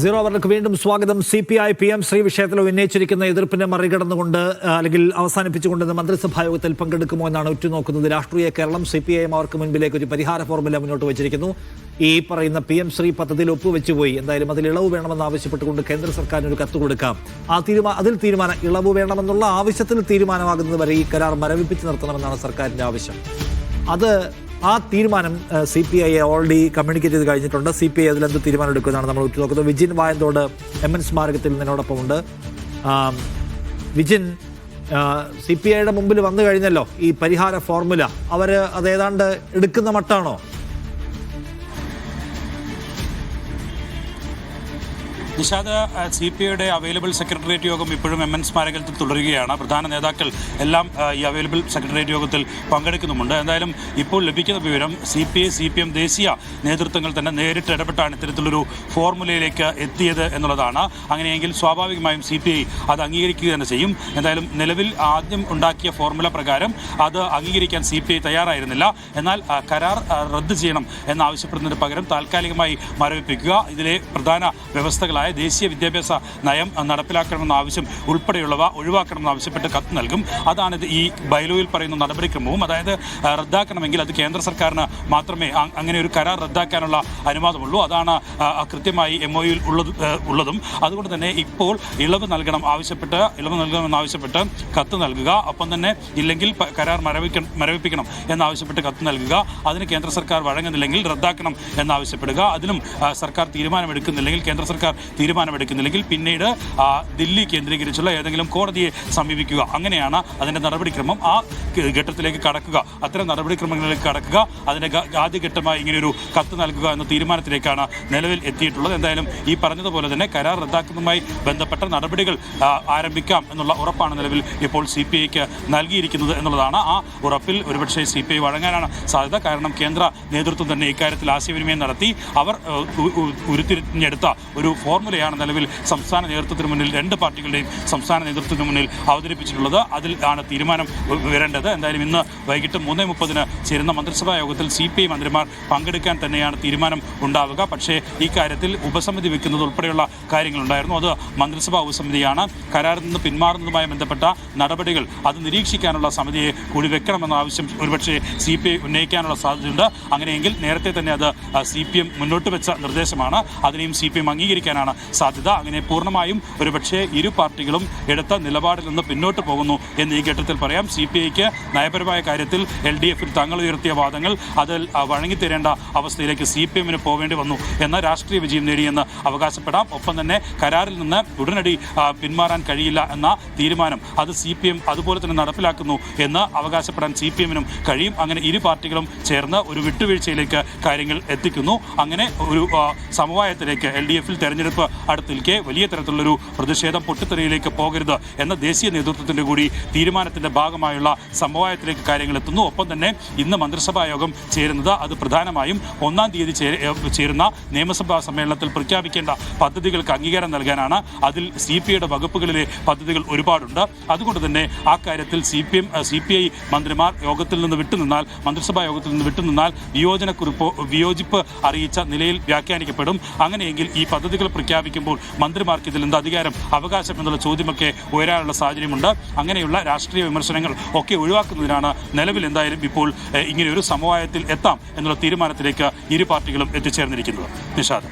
Zero അവർക്ക് വീണ്ടും സ്വാഗതം. C P I P M Shri വിഷയത്തിൽ ഉന്നയിച്ചിരിക്കുന്ന എതിർപ്പിനെ മറികടന്നുകൊണ്ട് അല്ലെങ്കിൽ അവസാനിപ്പിച്ചുകൊണ്ട് മന്ത്രിസഭാ യോഗത്തിൽ പങ്കെടുക്കുമോ എന്നാണ് ഉറ്റുനോക്കുന്നത്. രാഷ്ട്രീയ Keralam C P I M അവർക്ക് മുൻപിലേക്ക് ഒരു പരിഹാര ഫോർമുല മുന്നോട്ട് വെച്ചിരിക്കുന്നു. ഈ പറയുന്ന പി എം ശ്രീ പദ്ധതിയിൽ ഒപ്പുവെച്ചുപോയി. എന്തായാലും അതിൽ ഇളവ് വേണമെന്ന് ആവശ്യപ്പെട്ടുകൊണ്ട് കേന്ദ്ര സർക്കാരിന് ഒരു കത്ത് കൊടുക്കാം. ആ തീരുമാനം അതിൽ തീരുമാനം ഇളവ് വേണമെന്നുള്ള ആവശ്യത്തിൽ തീരുമാനമാകുന്നതുവരെ ഈ കരാർ മരവിപ്പിച്ച് നിർത്തണമെന്നാണ് സർക്കാരിന്റെ ആവശ്യം. അത് ആ തീരുമാനം C P I already communicate ചെയ്ത് കഴിഞ്ഞിട്ടുണ്ട്. സി പി ഐ അതിലെന്ത് തീരുമാനം എടുക്കുന്നതാണ് നമ്മൾ ഉറ്റുനോക്കുന്നത് വിജിൻ വായന്തോട് എം എൻ സ്മാരകത്തിൽ നിന്നോടൊപ്പം ഉണ്ട്. വിജിൻ സി പി ഐയുടെ മുമ്പിൽ വന്നു കഴിഞ്ഞല്ലോ ഈ പരിഹാര ഫോർമുല. അവർ അതേതാണ്ട് എടുക്കുന്ന മട്ടാണോ? നിഷാദ് സി പി ഐയുടെ അവൈലബിൾ സെക്രട്ടേറിയറ്റ് യോഗം ഇപ്പോഴും എം എൻ സ്മാരകത്തിൽ തുടരുകയാണ്. പ്രധാന നേതാക്കൾ എല്ലാം ഈ അവൈലബിൾ സെക്രട്ടേറിയറ്റ് യോഗത്തിൽ പങ്കെടുക്കുന്നുമുണ്ട്. എന്തായാലും ഇപ്പോൾ ലഭിക്കുന്ന വിവരം C P I C P M ദേശീയ നേതൃത്വങ്ങൾ തന്നെ നേരിട്ട് ഇടപെട്ടാണ് ഇത്തരത്തിലൊരു ഫോർമുലയിലേക്ക് എത്തിയത് എന്നുള്ളതാണ്. അങ്ങനെയെങ്കിൽ സ്വാഭാവികമായും സി പി ഐ അത് അംഗീകരിക്കുക തന്നെ ചെയ്യും. എന്തായാലും നിലവിൽ ആദ്യം ഉണ്ടാക്കിയ ഫോർമുല പ്രകാരം അത് അംഗീകരിക്കാൻ സി പി ഐ തയ്യാറായിരുന്നില്ല. എന്നാൽ കരാർ റദ്ദ് ചെയ്യണം എന്നാവശ്യപ്പെടുന്നതിന് പകരം താൽക്കാലികമായി മരവിപ്പിക്കുക. ഇതിലെ പ്രധാന വ്യവസ്ഥകളായ ദേശീയ വിദ്യാഭ്യാസ നയം നടപ്പിലാക്കണമെന്ന ആവശ്യം ഉൾപ്പെടെയുള്ളവ ഒഴിവാക്കണമെന്ന് ആവശ്യപ്പെട്ട് കത്ത് നൽകും. അതാണ് ഈ ബൈലോയിൽ പറയുന്ന നടപടിക്രമവും. അതായത് റദ്ദാക്കണമെങ്കിൽ അത് കേന്ദ്ര സർക്കാരിന് മാത്രമേ അങ്ങനെ ഒരു കരാർ റദ്ദാക്കാനുള്ള അനുവാദമുള്ളൂ. അതാണ് കൃത്യമായി എം ഒ യിൽ ഉള്ളത് ഉള്ളതും. അതുകൊണ്ട് തന്നെ ഇപ്പോൾ ഇളവ് നൽകണം ആവശ്യപ്പെട്ട് ഇളവ് നൽകണമെന്ന് ആവശ്യപ്പെട്ട് കത്ത് നൽകുക. ഒപ്പം തന്നെ ഇല്ലെങ്കിൽ കരാർ മരവിക്ക മരവിപ്പിക്കണം എന്നാവശ്യപ്പെട്ട് കത്ത് നൽകുക. അതിന് കേന്ദ്ര സർക്കാർ വഴങ്ങുന്നില്ലെങ്കിൽ റദ്ദാക്കണം എന്നാവശ്യപ്പെടുക. അതിനും ആ, സർക്കാർ തീരുമാനമെടുക്കുന്നില്ലെങ്കിൽ കേന്ദ്ര സർക്കാർ തീരുമാനമെടുക്കുന്നില്ലെങ്കിൽ പിന്നീട് ദില്ലി കേന്ദ്രീകരിച്ചുള്ള ഏതെങ്കിലും കോടതിയെ സമീപിക്കുക. അങ്ങനെയാണ് അതിന്റെ നടപടിക്രമം ആ ഘട്ടത്തിലേക്ക് കടക്കുക. അത്തരം നടപടിക്രമങ്ങളിലേക്ക് കടക്കുക അതിന്റെ ആദ്യഘട്ടമായി ഇങ്ങനെയൊരു കത്ത് നൽകുക എന്ന തീരുമാനത്തിലേക്കാണ് നിലവിൽ എത്തിയിട്ടുള്ളത്. എന്തായാലും ഈ പറഞ്ഞതുപോലെ തന്നെ കരാർ റദ്ദാക്കുന്നതുമായി ബന്ധപ്പെട്ട നടപടികൾ ആരംഭിക്കാം എന്നുള്ള ഉറപ്പാണ് നിലവിൽ ഇപ്പോൾ സി പി ഐക്ക് നൽകിയിരിക്കുന്നത് എന്നുള്ളതാണ്. ആ ഉറപ്പിൽ ഒരുപക്ഷെ സി പി ഐ വഴങ്ങാനാണ് സാധ്യത. കാരണം കേന്ദ്ര നേതൃത്വം തന്നെ ഇക്കാര്യത്തിൽ ആശയവിനിമയം നടത്തി അവർ ഉരുത്തിരിഞ്ഞെടുത്ത ഒരു ഫോർമുലയാണ് നിലവിൽ സംസ്ഥാന നേതൃത്വത്തിന് മുന്നിൽ രണ്ട് പാർട്ടികളുടെയും സംസ്ഥാന നേതൃത്വത്തിന് മുന്നിൽ അവതരിപ്പിച്ചിട്ടുള്ളത്. അതിൽ ആണ് തീരുമാനം വരേണ്ടത്. എന്തായാലും ഇന്ന് വൈകിട്ട് മൂന്ന് മുപ്പതിന് ചേരുന്ന മന്ത്രിസഭാ യോഗത്തിൽ സി പി ഐ മന്ത്രിമാർ പങ്കെടുക്കാൻ തന്നെയാണ് തീരുമാനം ഉണ്ടാവുക. പക്ഷേ ഈ കാര്യത്തിൽ ഉപസമിതി വെക്കുന്നത് ഉൾപ്പെടെയുള്ള കാര്യങ്ങളുണ്ടായിരുന്നു. അത് മന്ത്രിസഭാ ഉപസമിതിയാണ്. കരാറിൽ നിന്ന് പിന്മാറുന്നതുമായി ബന്ധപ്പെട്ട നടപടികൾ അത് നിരീക്ഷിക്കാനുള്ള സമിതിയെ കൂടി വെക്കണമെന്ന ആവശ്യം ഒരുപക്ഷെ സി പി ഐ ഉന്നയിക്കാനുള്ള സാധ്യതയുണ്ട്. അങ്ങനെയെങ്കിൽ നേരത്തെ തന്നെ അത് സി പി എം മുന്നോട്ട് വെച്ച നിർദ്ദേശമാണ്. അതിനെയും സി പി എം അംഗീകരിക്കാനാണ് സാധ്യത അങ്ങനെ പൂർണമായും ഒരുപക്ഷെ ഇരു പാർട്ടികളും എടുത്ത നിലപാടിൽ നിന്ന് പിന്നോട്ട് പോകുന്നു എന്ന് ഈ ഘട്ടത്തിൽ പറയാം. സി പി ഐക്ക് നയപരമായ കാര്യത്തിൽ എൽ ഡി എഫിൽ തങ്ങൾ ഉയർത്തിയ വാദങ്ങൾ അതിൽ വഴങ്ങിത്തരേണ്ട അവസ്ഥയിലേക്ക് സി പി എമ്മിന് പോവേണ്ടി വന്നു എന്ന രാഷ്ട്രീയ വിജയം നേടിയെന്ന് അവകാശപ്പെടാം. ഒപ്പം തന്നെ കരാറിൽ നിന്ന് ഉടനടി പിന്മാറാൻ കഴിയില്ല എന്ന തീരുമാനം അത് സി പി എം അതുപോലെ തന്നെ നടപ്പിലാക്കുന്നു എന്ന് അവകാശപ്പെടാൻ സി പി എമ്മിനും കഴിയും. അങ്ങനെ ഇരു പാർട്ടികളും ചേർന്ന് ഒരു വിട്ടുവീഴ്ചയിലേക്ക് കാര്യങ്ങൾ എത്തിക്കുന്നു. അങ്ങനെ ഒരു സമവായത്തിലേക്ക് എൽ ഡി എഫിൽ തെരഞ്ഞെടുപ്പ് അടുത്തിരിക്കെ വലിയ തരത്തിലുള്ളൊരു പ്രതിഷേധം പൊട്ടിത്തെറിയിലേക്ക് പോകരുത് എന്ന ദേശീയ നേതൃത്വത്തിന്റെ കൂടി തീരുമാനത്തിന്റെ ഭാഗമായുള്ള സമവായത്തിലേക്ക് കാര്യങ്ങൾ എത്തുന്നു. ഒപ്പം തന്നെ ഇന്ന് മന്ത്രിസഭാ യോഗം ചേരുന്നത് അത് പ്രധാനമായും ഒന്നാം തീയതി ചേരുന്ന നിയമസഭാ സമ്മേളനത്തിൽ പ്രഖ്യാപിക്കേണ്ട പദ്ധതികൾക്ക് അംഗീകാരം നൽകാനാണ് അതിൽ സി പി ഐയുടെ വകുപ്പുകളിലെ പദ്ധതികൾ ഒരുപാടുണ്ട്. അതുകൊണ്ട് തന്നെ ആ കാര്യത്തിൽ C P M C P I മന്ത്രിമാർ യോഗത്തിൽ നിന്ന് വിട്ടുനിന്നാൽ മന്ത്രിസഭാ യോഗത്തിൽ നിന്ന് വിട്ടുനിന്നാൽ വിയോജനക്കുറിപ്പ് വിയോജിപ്പ് അറിയിച്ച നിലയിൽ വ്യാഖ്യാനിക്കപ്പെടും. അങ്ങനെയെങ്കിൽ ഈ പദ്ധതികൾ പ്രഖ്യാപിക്കുമ്പോൾ മന്ത്രിമാർക്ക് ഇതിൽ എന്ത് അധികാരം അവകാശം എന്നുള്ള ചോദ്യമൊക്കെ ഉയരാനുള്ള സാഹചര്യമുണ്ട്. അങ്ങനെയുള്ള രാഷ്ട്രീയ വിമർശനങ്ങൾ ഒക്കെ ഒഴിവാക്കുന്നതിനാണ് നിലവിൽ എന്തായാലും ഇപ്പോൾ ഇങ്ങനെ ഇങ്ങനെയൊരു സമവായത്തിൽ എത്താം എന്നുള്ള തീരുമാനത്തിലേക്ക് ഇരു പാർട്ടികളും എത്തിച്ചേർന്നിരിക്കുന്നത്. നിഷാദ്.